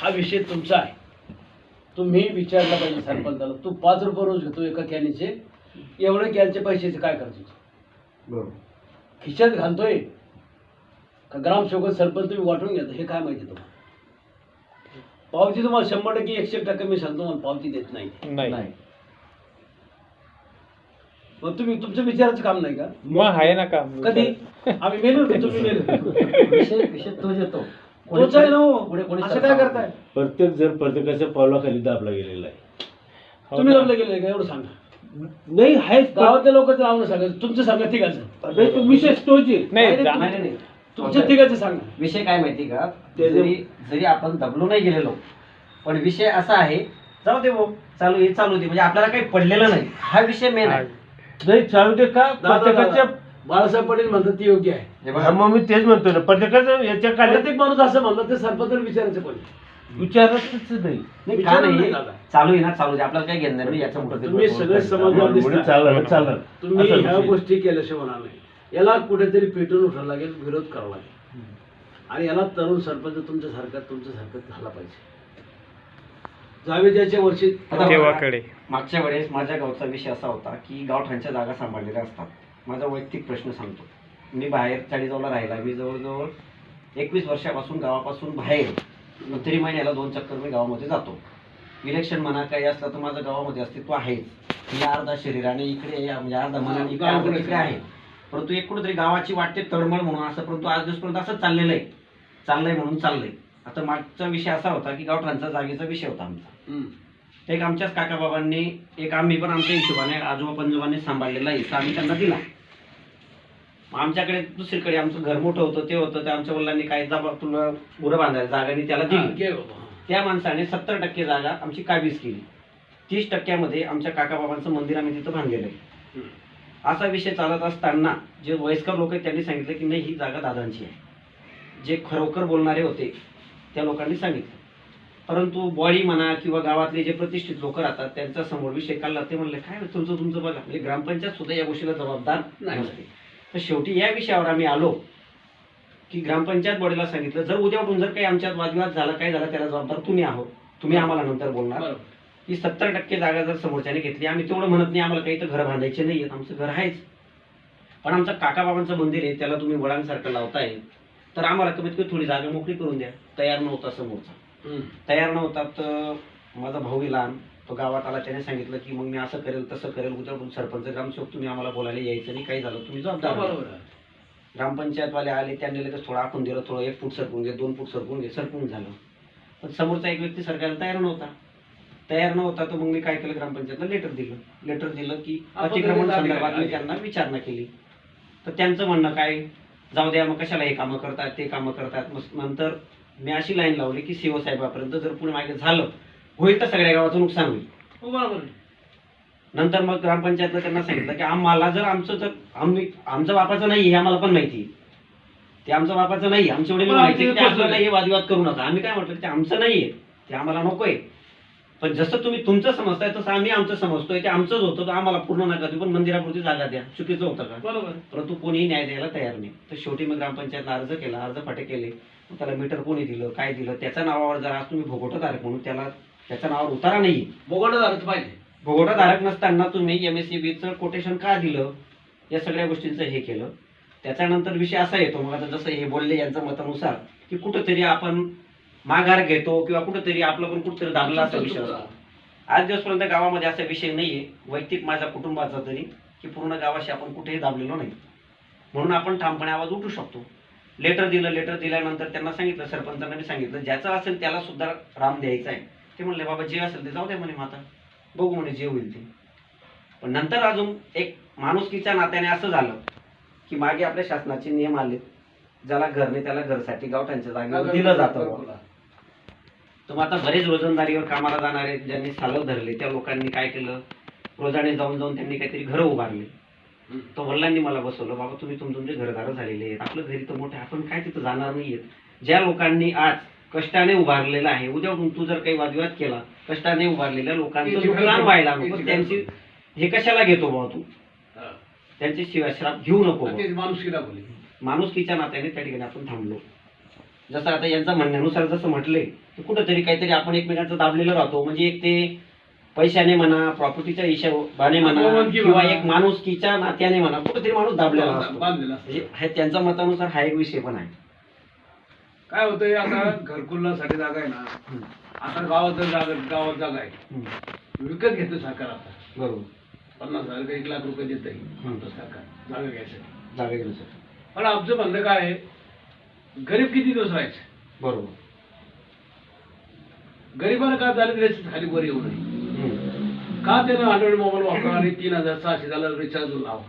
हा विषय तुमचा आहे. तुम्ही विचारला पाहिजे सरपंचाला तू पाच रुपये रोज घेतो एका कॅनीचे एवढे कॅनचे पैशाचे काय करतो बरोबर. खिशात घालतोय? का ग्रामसेवक सरपंच तुम्ही वाटून घेता? हे काय माहिती तुम्हाला? पावती तुम्हाला शंभर टक्के एकशे टक्के मी सांगतो मला पावती देत नाही. नाही. मग तुम्ही तुमचं विचारायचं काम नाही का? मग आहे ना काम. कधी? आम्ही मेलो तुम्ही मेलो विषय विषय तोच येतो. तोच आहे ना हो. पुढे कोणी असं काय करताय? प्रत्येक जण प्रत्येकाच्या पावलाखाली दाबला गेलेला आहे. हो तुम्ही ना. लग्न गेले का? एवढं सांगा. नाही आहेच. पण- गावातल्या लोकांचं नाव नाही सांगायचं तुमचं सांगा तिघाचं. नाही, तो विषय तोच आहे. नाही नाही, जा- नाही नाही, नाही. तुमच्या तिघाचं सांगा. विषय काय माहिती का? ते- जरी जरी आपण दबलो नाही गेलेलो पण विषय असा आहे जाऊ दे भाऊ. चालू आहे चालू दे. म्हणजे आपल्याला काही पडलेलं नाही. हा विषय मेन आहे. नाही चालू दे का? दादा, प्रत्येकाच्या बाळासाहेब पाटील म्हणतात ते योग्य आहे. हे हा, बघा, मग मी तेच म्हणतो ना प्रत्येकाचं याच्या काळात प्रत्येक माणूस असं म्हणलं ते सरपंचाला विचारायचं पण विचारच नाही. नाही, का नाही? नाही दादा. चालू आहे ना चालू दे आपल्याला काही घेणार नाही याच्यापुढे तुम्ही सगळे समजदार दिसता. चालणार चालणार तुम्ही असा ह्या विषय. गोष्टी केल्याशिवाय होणार नाही. याला कुठेतरी पेटून उठायला लागेल विरोध करावा लागेल. आणि याला तरुण सरपंच तुमच्यासारखा तुमच्यासारखं झाला पाहिजे. जावेद्याच्या वर्षी देवाकडे मागच्या वेळेस माझ्या गावचा विषय असा होता की गावठाणच्या जागा सांभाळलेल्या असतात. माझा वैयक्तिक प्रश्न सांगतो. मी बाहेर चाळीसगावला राहिला मी जवळजवळ एकवीस वर्षापासून गावापासून बाहेर तरी महिन्याला दोन चक्कर मी गावामध्ये जातो. इलेक्शन म्हणा काही असलं तर माझं गावामध्ये अस्तित्व आहेच. मी अर्धा शरीराने इकडे म्हणजे अर्धा मनाने इकडे अर्धा तिकडे आहे. परंतु एक कुठेतरी गावाची वाटते तळमळ म्हणून असं परंतु आज दिवसपर्यंत असं चाललेलं आहे. चाललंय म्हणून चाललंय. आता मागचा विषय असा होता की गावठाणचा जागेचा विषय होता आमचा. एक आमच्याच काकाबाबांनी एक आम्ही पण आमच्या हिशोबाने आजोबा पंजोबांनी सांभाळलेला हिस्सा आम्ही त्यांना दिला. आमच्याकडे दुसरीकडे आमचं घर मोठं होतं ते होतं ते आमच्या वडिलांनी काय जबाब तुला गुरं बांधायला जागाने त्याला दिली. त्या माणसाने सत्तर टक्के जागा आमची काबीज केली. तीस टक्क्यामध्ये आमच्या काकाबाबांचं मंदिर आम्ही तिथं बांधलेलं आहे. असा विषय चालत असताना जे वयस्कर लोक आहेत त्यांनी सांगितलं की नाही ही जागा दादांची आहे. जे खरोखर बोलणारे होते त्या लोकांनी सांगितलं. परंतु बॉडी म्हणा किंवा गावातले जे प्रतिष्ठित लोक राहतात त्यांचा समोर विषय काढला ते म्हणले काय तुमचं तुमचं बघा म्हणजे ग्रामपंचायत सुद्धा या गोष्टीला जबाबदार नाही. तर शेवटी या विषयावर आम्ही आलो की ग्रामपंचायत बॉडीला सांगितलं जर उद्या उठून जर काही आमच्यात वादविवाद झाला काय झाला त्याला जबाबदार तुम्ही आहोत तुम्ही आम्हाला नंतर बोलणार. ही सत्तर टक्के जागा जर समोरच्याने घेतली आम्ही तेवढं म्हणत नाही आम्हाला काही तर घर बांधायचे नाही आहेत आमचं घर आहेच पण आमचं काकाबाबांचं मंदिर आहे त्याला तुम्ही वडांसारखं लावताय तर आम्हाला कमीत कमी थोडी जागा मोकळी करून द्या तयार नव्हता समोरचा. तयार नव्हता तर माझा भाऊ लहान तो गावात आला. त्याने सांगितलं की मग मी असं करेल तसं करेल. उद्या उठून सरपंच ग्रामसेवक तुम्ही आम्हाला बोलायला यायचं नाही काही झालं तुम्ही जबाबदार. ग्रामपंचायतवाले आले त्यांनी लगेच थोडं आखून दिलं थोडं एक फूट सरकून घे दोन फूट सरकून घे सरकून झालं. पण समोरचा एक व्यक्ती सरकायला तयार नव्हता. तयार नव्हता तर मग मी काय केलं? ग्रामपंचायतला लेटर दिलं. लेटर दिलं की अतिक्रमण संदर्भात मी त्यांना विचारणा केली. तर त्यांचं म्हणणं काय? जाऊ द्या मग कशाला हे कामं करतात ते कामं करतात. मग नंतर मी अशी लाईन लावली की सीओ साहेबापर्यंत जर पुढे मागे झालं होईल तर सगळ्या गावाचं नुकसान होईल. हो, बरोबर आहे. नंतर मग ग्रामपंचायतला त्यांना सांगितलं की आम्हाला जर आमचं जर आम्ही आमचं बापाचं नाही हे आम्हाला पण माहिती आहे. ते आमचं बापाचं नाही आमच्या वडील पण माहिती आहे की ते आमचं आपल्याला हे वादविवाद करू नका. आम्ही काय म्हटलं ते आमचं नाहीये ते आम्हाला नकोय. पण जसं तुम्ही तुमचं समजताय तसं आम्ही आमचं समजतोय. ते आमचंच होतं तर आम्हाला पूर्ण नका देऊ पण मंदिरापुरती जागा द्या. चुकीचं होतं का? बरोबर. आहे. परंतु कोणीही न्याय द्यायला तयार नाही. तर शेवटी मग ग्रामपंचायतला अर्ज केला अर्ज फाटे केले. त्याला मीटर कोणी दिलं काय दिलं त्याच्या नावावर जर आज तुम्ही भोगवटाधारक म्हणून त्याला त्याच्या नावावर उतारा नाही. बोगवटा झालंच पाहिजे. भोगवटाधारक नसताना तुम्ही एम एस सी बीचं कोटेशन का दिलं? या सगळ्या गोष्टींचं हे केलं. त्याच्यानंतर विषय असा येतो मग आता जसं हे बोलले यांच्या मतानुसार की कुठंतरी आपण माघार घेतो किंवा कुठंतरी आपलं पण कुठंतरी दाबला असा विषय असतो. आज दिवसपर्यंत गावामध्ये असा विषय नाहीये. वैयक्तिक माझ्या कुटुंबाचा तरी की पूर्ण गावाशी आपण कुठेही दाबलेलो नाही. म्हणून आपण ठामपणे आवाज उठू शकतो. लेटर दिलं लेटर दिल्यानंतर त्यांना सांगितलं सरपंचांना मी सांगितलं ज्याचं असेल त्याला सुद्धा राम द्यायचा आहे. ते म्हणले बाबा जे असेल ते जाऊ द्या म्हणे माता. बघू म्हणे जे होईल ते. पण नंतर अजून एक माणुसकीच्या नात्याने असं झालं की मागे आपल्या शासनाचे नियम आले ज्याला घर नाही त्याला घरसाठी गावठांच्या जागेवर दिलं जातं. तर मग आता बरेच रोजंदारीवर कामाला जाणारे ज्यांनी सालव धरले त्या लोकांनी काय केलं? रोजाने जाऊन जाऊन त्यांनी काहीतरी घरं उभारले. तो वडिलांनी मला बसवलं बाबा तुम्ही तुम तुमचे घरदार झालेले आहेत. आपलं घरी तर मोठे आपण काय तिथं जाणार नाहीयेत ज्या लोकांनी आज कष्टाने उभारलेलं आहे उद्या तू जर काही वादविवाद केला कष्टाने उभारलेल्या लोकांचं त्याची नुकसान व्हायला. नको. त्याची हे कशाला घेतो बाबा तू? हा. त्यांची शिवाश्राप घेऊ नको माणुसकीला बोलले. माणुसकीच्या नात्याने त्या ठिकाणी आपण थांबलो. जसं आता यांच्या म्हणण्यानुसार जसं म्हटलंय की कुठंतरी काहीतरी आपण एकमेकांचं दाबलेलं राहतो. म्हणजे एक ते पैशाने म्हणा प्रॉपर्टीच्या हिशोबाने म्हणा किंवा. एक माणुसकीच्या नात्याने म्हणा कुठेतरी माणूस दाबलेला असतो. म्हणजे हे त्यांच्या मतानुसार हा एक विषय पण आहे काय होतंय आता घरकुलासाठी जागा आहे ना. आता गावात जागा गावात जागा आहे. विकत घेतो सरकार आता बरोबर पन्नास हजार का एक लाख रुपये देत. सरकार जागा घ्यायसाठी जागा घेण्यासाठी पण आमचं म्हणणं काय आहे गरीब किती दिवस राहायचे बरोबर गरिबांना काय दारिद्र्याची खाली वर येऊ नये. का त्यानं अँड्रॉइड मोबाईल वापरा आणि तीन हजार सहाशे झाला रिचार्ज लावा.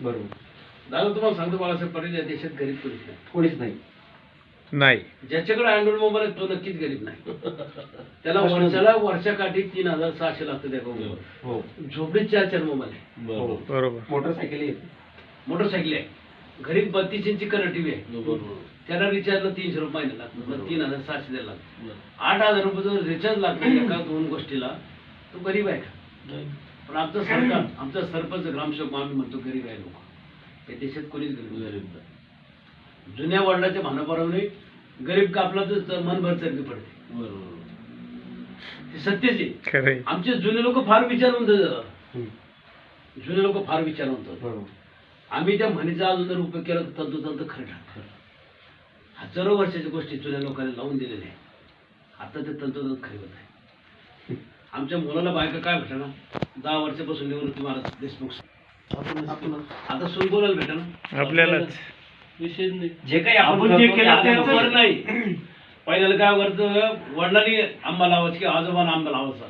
बरोबर. दादा तुम्हाला सांगतो बाळासाहेब पाटील या देशात गरीब कोणीच नाही. कोणीच नाही. नाही. ज्याच्याकडे अँड्रॉइड मोबाईल आहे तो नक्कीच गरीब नाही. त्याला वर्षाला वर्षाकाठी तीन हजार सहाशे लागतं त्या मोबाईल हो. झोपडीत चार चार मोबाईल आहे. हो. बरोबर. मोटरसायकल येते मोटरसायकल आहे. घरी बत्तीस इंची कलर टीव्ही आहे. त्याला रिचार्जला तीनशे रुपये महिना लागतो तीन हजार सहाशे द्यायला लागतं आठ हजार रुपये जर रिचार्ज लागतो एका दोन गोष्टीला तो गरीब आहे का? पण आमचं सरकार आमचा सरपंच ग्रामसेवक आम्ही म्हणतो गरीब आहे लोक. या देशात कोणीच गरीब नाही. जुन्या वडिलाच्या भानाप्रमाणे गरीब कापला तर मनभर चरबी पडते. हे सत्यच आहे. आमचे जुने लोक फार विचारवंत. जुने लोक फार विचारवंत बरोबर. आम्ही त्या म्हणीचा अजून जर उपयोग केला तर तंतोतंत खरं ठरतं हजारो वर्षाच्या गोष्टी जुन्या लोकांनी लावून दिलेल्या आहे आता ते तंतोतंत खरे होत आहे आमच्या मुलाला बायका काय भेटा ना दहा वर्षापासून निवृत्ती महाराज देशमुख आता सुन बोलायला भेटा ना आपल्यालाच. विषय नाही. जे काही आपण जे केलं नाही. पहिल्याला काय करतं वडिलांनी आंबा लावायचा की आजोबानं आंबा लावायचा.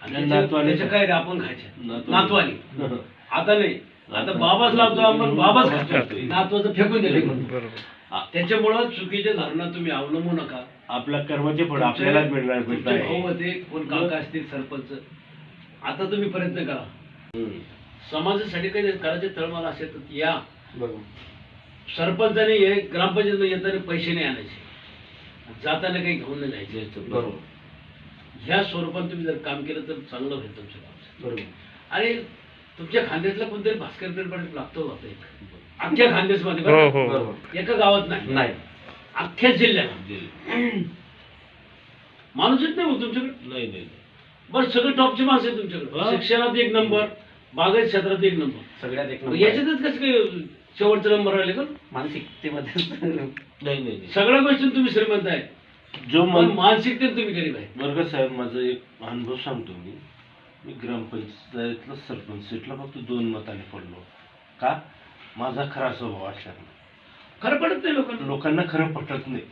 आणि त्याच्या- काय आपण खायचे? नातवाने. आता नाही. आता बाबाच लावतो आपण बाबाच खातो. नातवाचं फेकून दिले. बरोबर. त्याच्यामुळं चुकीच्या धारणा तुम्ही अवलंबू नका. आपल्या कर्माचे फळ आपल्यालाच मिळणार तुमचे कोण काका असतील सरपंच. आता तुम्ही प्रयत्न करा. समाजासाठी काही करायचे तळमळ असेल तर या. बरोबर. सरपंचाने हे ग्रामपंचायत येताना पैसे नाही आणायचे. जाताना काही घेऊन नाही जायचे. बरोबर. ह्या स्वरूपात तुम्ही जर काम केलं तर चांगलं होईल तुमच्या गावचं बरोबर. आणि तुमच्या खांद्यातला कोणतरी भास्कर लागतो होता एक अख्ख्या खानदेशमध्ये बरं का? हो बरोबर एका गावात नाही. नाही. अख्ख्या जिल्ह्यात. माणूसच नाही मग तुमच्याकडे? नाही नाही बरं सगळं टॉपची माणसं आहे तुमच्याकडे. शिक्षणात एक नंबर बागायत क्षेत्रात एक नंबर सगळ्यात एक मग नंबर. याच्यातच कसं काय शेवटचा नंबर राहिले का? मानसिकतेमध्ये. नाही नाही सगळ्या गोष्टी तुम्ही श्रीमंत आहे. जो पण मन मानसिकतेत तुम्ही गरीब आहे. वर्ग साहेब माझा एक अनुभव सांगतो मी. मी ग्रामपंचायतला सरपंच सीटला फक्त दोन मताने पडलो. का? माझा खरा स्वभाव असल्यामुळे खरं पडत नाही लोकांना. लोकांना खरं पटत नाही.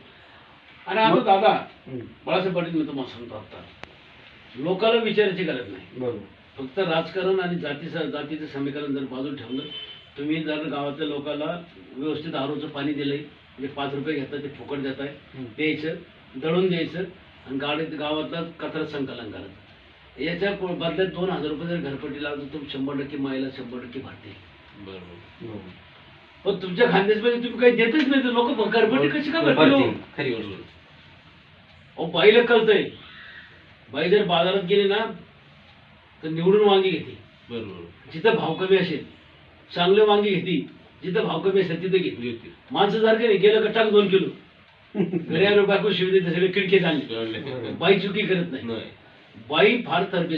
आणि आता दादा. बाळासाहेब पाटील मी तुम्हाला सांगतो आता. लोकांना विचारायची गरज नाही. बरोबर. फक्त राजकारण आणि जातीचं जातीचं समीकरण जर बाजूला ठेवलं तुम्ही जर गावातल्या लोकांना व्यवस्थित आरोचं पाणी दिलंय म्हणजे पाच रुपये घेता ते फुकट देत आहे. द्यायचं दळून द्यायचं आणि गाडीत गावातलं कचरा संकलन करायचं याच्या पो- बदल्यात दोन हजार रुपये जर घरपट्टी लावतो तर शंभर टक्के महिला शंभर टक्के भरते बरोबर. बरोबर. पण तुमच्या खानदेशमध्ये तुम्ही काही देतच नाही तर लोक घरपट्टी कशी का भरतील हो? खरी गोष्ट. अहो बाईला कळतंय. बाई जर बाजारात गेली ना तर निवडून वांगी घेते. बरोबर. जिथं भाव कमी असेल चांगले वांगी घेते. जिथं भाव कमी असेल तिथं घेते. येते. माणसं सारखं नाही गेलं का टाक दोन किलो. घरी आलो बायको शिव देते सगळे खिडकी झाले कळले. बाई चुकी करत नाही. नाही. बाई फार तरबेज